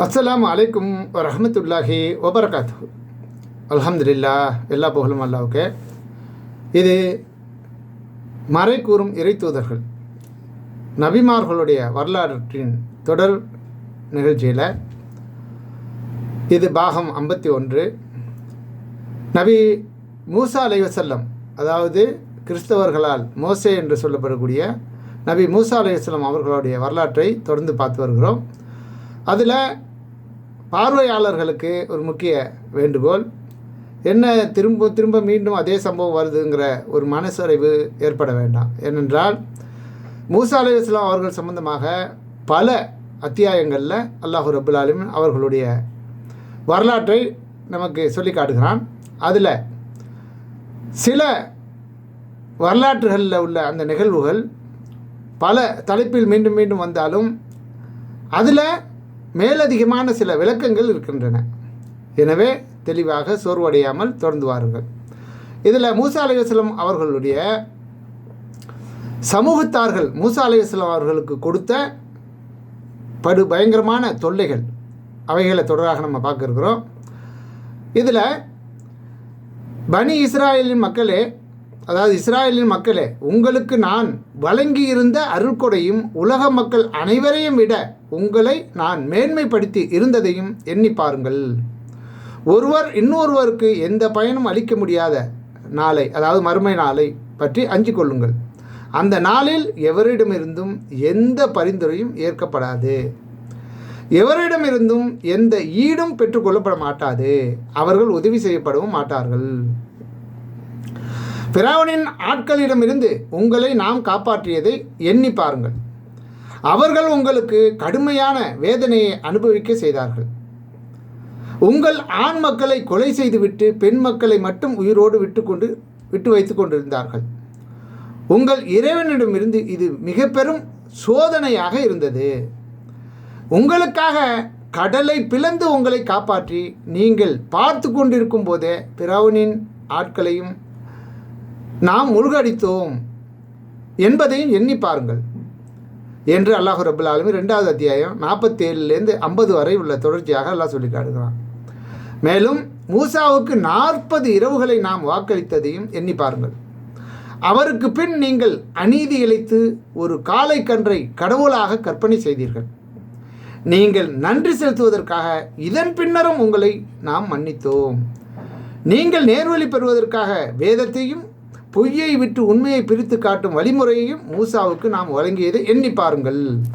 அஸ்லாம் அலைக்கும் ரஹமத்துல்லாஹி ஒபரகாத்து அலமதுல்லா எல்லா புகழும் அல்லாவுக்கு இது மறை கூறும் இறை தூதர்கள் நபிமார்களுடைய வரலாற்றின் தொடர் நிகழ்ச்சியில் இது பாகம் ஐம்பத்தி ஒன்று. நபி மூசா அலைவசல்லம் அதாவது கிறிஸ்தவர்களால் மோசே என்று சொல்லப்படக்கூடிய நபி மூசா அலைவசல்லம் அவர்களுடைய வரலாற்றை தொடர்ந்து பார்த்து வருகிறோம். அதில் பார்வையாளர்களுக்கு ஒரு முக்கிய வேண்டுகோள். என்ன திரும்ப திரும்ப மீண்டும் அதே சம்பவம் வருதுங்கிற ஒரு மனசறைவு ஏற்பட வேண்டாம். ஏனென்றால் மூசா அலி இஸ்லாம் அவர்கள் சம்பந்தமாக பல அத்தியாயங்களில் அல்லாஹு ரபுல் ஆலமின் அவர்களுடைய வரலாற்றை நமக்கு சொல்லி காட்டுகிறான். அதில் சில வரலாற்றுகளில் உள்ள அந்த நிகழ்வுகள் பல தலைப்பில் மீண்டும் மீண்டும் வந்தாலும் அதில் மேலதிகமான சில விளக்கங்கள் இருக்கின்றன. எனவே தெளிவாக சோர்வடையாமல் தொடர்ந்து வாருங்கள். இதில் மூசா அலைவாஸ்லம் அவர்களுடைய சமூகத்தார்கள் மூசா அலைவாஸ்லம் அவர்களுக்கு கொடுத்த படு பயங்கரமான தொல்லைகள். அவைகளை தொடராக நம்ம பார்க்க இருக்கிறோம். இதில் பனி இஸ்ராயலின் மக்களே அதாவது இஸ்ராயலின் மக்களே உங்களுக்கு நான் வழங்கியிருந்த அருள்கொடையும் உலக மக்கள் அனைவரையும் விட உங்களை நான் மேன்மைப்படுத்தி இருந்ததையும் எண்ணி பாருங்கள். ஒருவர் இன்னொருவருக்கு எந்த பயனும் அளிக்க முடியாத நாளை அதாவது மறுமை நாளை பற்றி அஞ்சு கொள்ளுங்கள். அந்த நாளில் எவரிடமிருந்தும் எந்த பரிந்துரையும் ஏற்கப்படாது. எவரிடமிருந்தும் எந்த ஈடும் பெற்றுக்கொள்ளப்பட மாட்டாது. அவர்கள் உதவி செய்யப்படவும் மாட்டார்கள். பிராவனின் ஆட்களிடமிருந்து உங்களை நாம் காப்பாற்றியதை எண்ணி பாருங்கள். அவர்கள் உங்களுக்கு கடுமையான வேதனையை அனுபவிக்க செய்தார்கள். உங்கள் ஆண் மக்களை கொலை செய்துவிட்டு பெண் மக்களை மட்டும் உயிரோடு விட்டுக்கொண்டு விட்டு வைத்து கொண்டிருந்தார்கள். உங்கள் இறைவனிடமிருந்து இது மிக பெரும் சோதனையாக இருந்தது. உங்களுக்காக கடலை பிளந்து உங்களை காப்பாற்றி நீங்கள் பார்த்து கொண்டிருக்கும் போதே பிறவனின் ஆட்களையும் நாம் முழுகடித்தோம் என்பதையும் எண்ணி பாருங்கள். என்று அல்லாஹு ரபுல் ஆலமி ரெண்டாவது அத்தியாயம் நாற்பத்தி ஏழுலேருந்து ஐம்பது வரை உள்ள தொடர்ச்சியாக அல்லாஹ் சொல்லி காட்டுகிறான். மேலும் மூசாவுக்கு நாற்பது இரவுகளை நாம் வாக்களித்ததையும் எண்ணி பாருங்கள். அவருக்கு பின் நீங்கள் அநீதி இழைத்து ஒரு காலை கன்றை கடவுளாக கற்பனை செய்தீர்கள். நீங்கள் நன்றி செலுத்துவதற்காக இதன் பின்னரும் உங்களை நாம் மன்னித்தோம். நீங்கள் நேர்வழி பெறுவதற்காக வேதத்தையும் பொய்யை விட்டு உண்மையை பிரித்து காட்டும் வழிமுறையையும் மூசாவுக்கு நாம் வழங்கியதை எண்ணி பாருங்கள்.